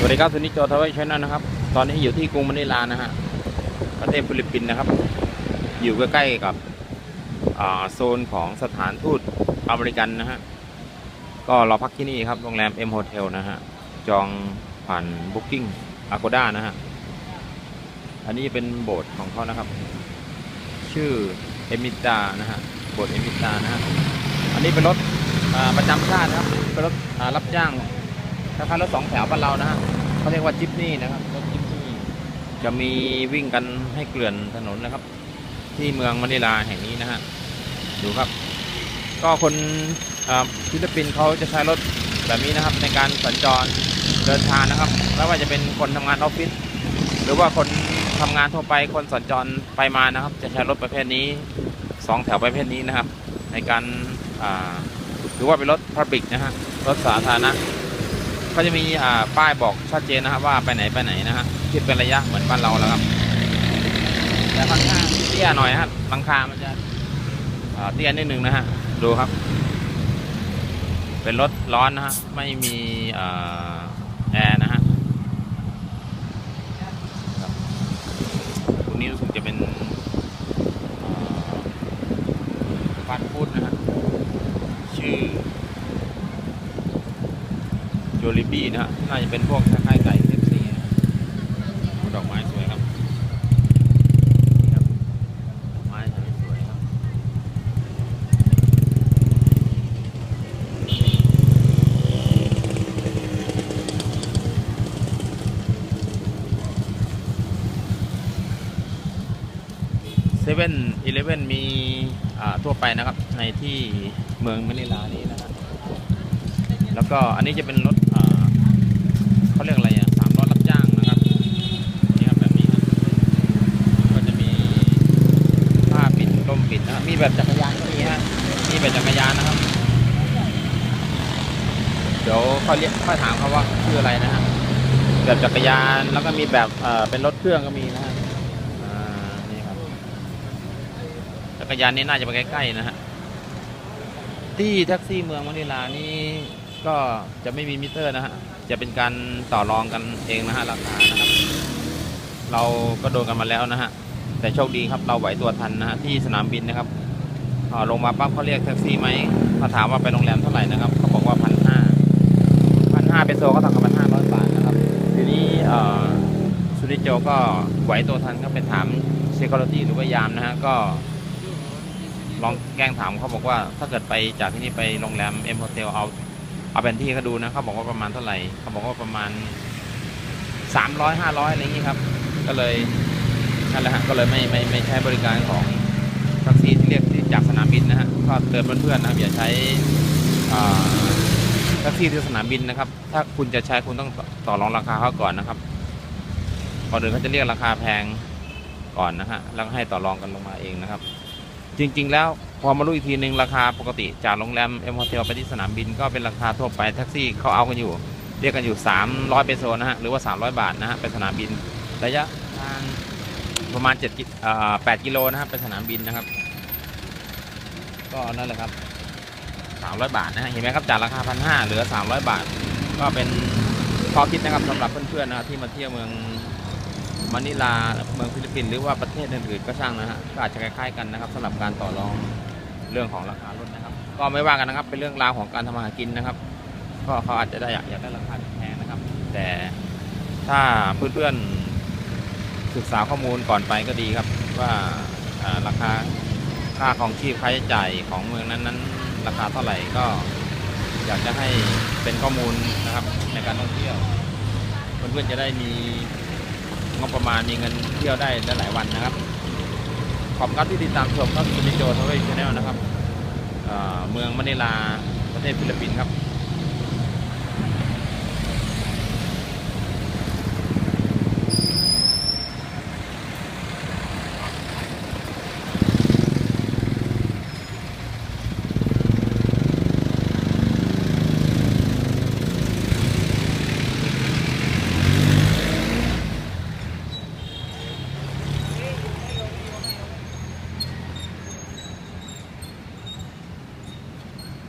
สวัสดีครับสุนิจโจทวเวชแนลนะครับ ตอนนี้อยู่ที่กรุงมะนิลานะฮะ ประเทศฟิลิปปินส์นะครับ อยู่ใกล้ๆกับโซนของสถานทูตอเมริกันนะฮะ ก็เราพักที่นี่ครับ โรงแรม M Hotel นะฮะ จองผ่าน Booking Agoda นะฮะ อันนี้เป็นโบสถ์ของเขานะครับ ชื่อเอมิตานะฮะ โบสถ์เอมิตานะฮะ อันนี้เป็นรถประจำชาตินะครับ เป็นรถรับจ้าง คล้ายๆรถสองแถวบ้านเรานะฮะเขาเรียกว่าจิปนี่นะครับรถจิปนี่จะมีวิ่งกันให้เกลื่อนถนนนะครับ ที่เมืองมะนิลาแห่งนี้นะฮะดูครับ ก็คนฟิลิปปินส์เขาจะใช้รถแบบนี้นะครับ ในการสัญจรเดินทางนะครับไม่ว่าจะเป็นคนทำงานออฟฟิศหรือว่าคนทำงานทั่วไปคนสัญจรไปมานะครับ จะใช้รถประเภทนี้สองแถวประเภทนี้นะครับ ในการถือว่าเป็นรถพับลิกนะฮะรถสาธารณะ ก็จะมีอ่าป้ายบอกชัดเจนนะครับว่าไปไหนไปไหนนะฮะคิดเป็นระยะเหมือนบ้านเราแล้วครับ แต่ค่อนข้างเตี้ยหน่อยนะครับหลังคา มันจะเตี้ยนิดนึงนะฮะดูครับ เป็นรถร้อนนะฮะไม่มีอแอร์นะฮะครับตรงนี้รู้สึกจะเป็นฟาสต์ฟู้ดนะฮะชื่อ โจลิบี้นะฮะน่าจะเป็นพวกคล้ายๆไก่เคฟซีนะดอกไม้สวยครับครับดอกไม้สวยครับเซเว่นอีเลฟเว่นมีอ่าทั่วไปนะครับในที่เมืองมะนิลานี้นะครับ แล้วก็อันนี้จะเป็นรถเขาเรียกอะไรอะสามล้อรับจ้างนะครับนี่ครับแบบนี้ก็จะมีผ้าปิดลมปิดนะครับมีแบบจักรยานก็มีฮะมีแบบจักรยานนะครับ เดี๋ยวค่อยเรียกค่อยถามเขาว่าชื่ออะไรนะฮะแบบจักรยานแล้วก็มีแบบเป็นรถเครื่องก็มีนะฮะนี่ครับจักรยานนี้น่าจะไปใกล้ๆนะฮะที่แท็กซี่เมืองมะนิลานี่ ก็จะไม่มีมิเตอร์นะฮะ จะเป็นการต่อรองกันเองนะฮะราคานะครับ เราก็โดนกันมาแล้วนะฮะ แต่โชคดีครับเราไหวตัวทันนะฮะที่สนามบินนะครับลงมาปั๊บเขาเรียกแท็กซี่ไหมเขาถามว่าไปโรงแรมเท่าไหร่นะครับเขาบอกว่าพันห้าพันห้าเป็นโซก็ต้องกับพันห้าร้อยบาทนะครับ ทีนี้สุริโจก็ไหวตัวทันก็ไปถาม security หรือว่ายามนะฮะก็ลองแกล้งถามเขาบอกว่าถ้าเกิดไปจากที่นี่ไปโรงแรมเอ็มโฮเทลเอา เอาแผนที่เขาดูนะเขาบอกว่าประมาณเท่าไหร่เขาบอกว่าประมาณสามร้อยห้าร้อยอะไรอย่างนี้ครับ ก็เลยนั่นแหละฮะก็เลยไม่ไม่ไม่ใช้บริการของแท็กซี่ที่เรียกที่จากสนามบินนะฮะก็เตือนเพื่อนๆนะครับอย่าใช้แท็กซี่ที่สนามบินนะครับ ถ้าคุณจะใช้คุณต้องต่อรองราคาเขาก่อนนะครับก่อนอื่นเขาจะเรียกราคาแพงก่อนนะฮะแล้วให้ต่อรองกันลงมาเองนะครับ จริง ๆ แล้ว พอมารู้อีกทีหนึ่งราคาปกติจากโรงแรมเอ็มโฮเทลไปที่สนามบินก็เป็นราคาทั่วไปแท็กซี่เขาเอากันอยู่ เรียกกันอยู่ 300เปโซนะฮะหรือว่า 300 บาทนะฮะไปสนามบินระยะทางประมาณ7กิ8กิโลนะครับไปสนามบินนะครับ ก็นั่นแหละครับ 300 บาทนะฮะเห็นไหมครับจากราคา1,500เหลือ 300 บาท ก็เป็นข้อคิดนะครับสำหรับเพื่อนๆนะครับที่มาเที่ยวเมืองมะนิลาเมืองฟิลิปปินส์หรือว่าประเทศอื่นๆก็ช่างนะฮะก็อาจจะคล้ายๆกันนะครับสำหรับการต่อรอง เรื่องของราคารถนะครับ ก็ไม่ว่ากันนะครับ เป็นเรื่องราวของการทำมาหากินนะครับ ก็เขาอาจจะได้อยากอยากได้ราคาแพงนะครับ แต่ถ้าเพื่อนๆศึกษาข้อมูลก่อนไปก็ดีครับ ว่าราคาค่าของชีพค่าใช้จ่ายของเมืองนั้นๆราคาเท่าไหร่ก็อยากจะให้เป็นข้อมูลนะครับในการท่องเที่ยวเพื่อนๆจะได้มีงบประมาณมีเงินเที่ยวได้หลายวันนะครับ ขอบคุณที่ติดตามชมครับสุนิโจทเวชแนลนะครับเอ่อเมืองมะนิลาประเทศฟิลิปปินส์ครับ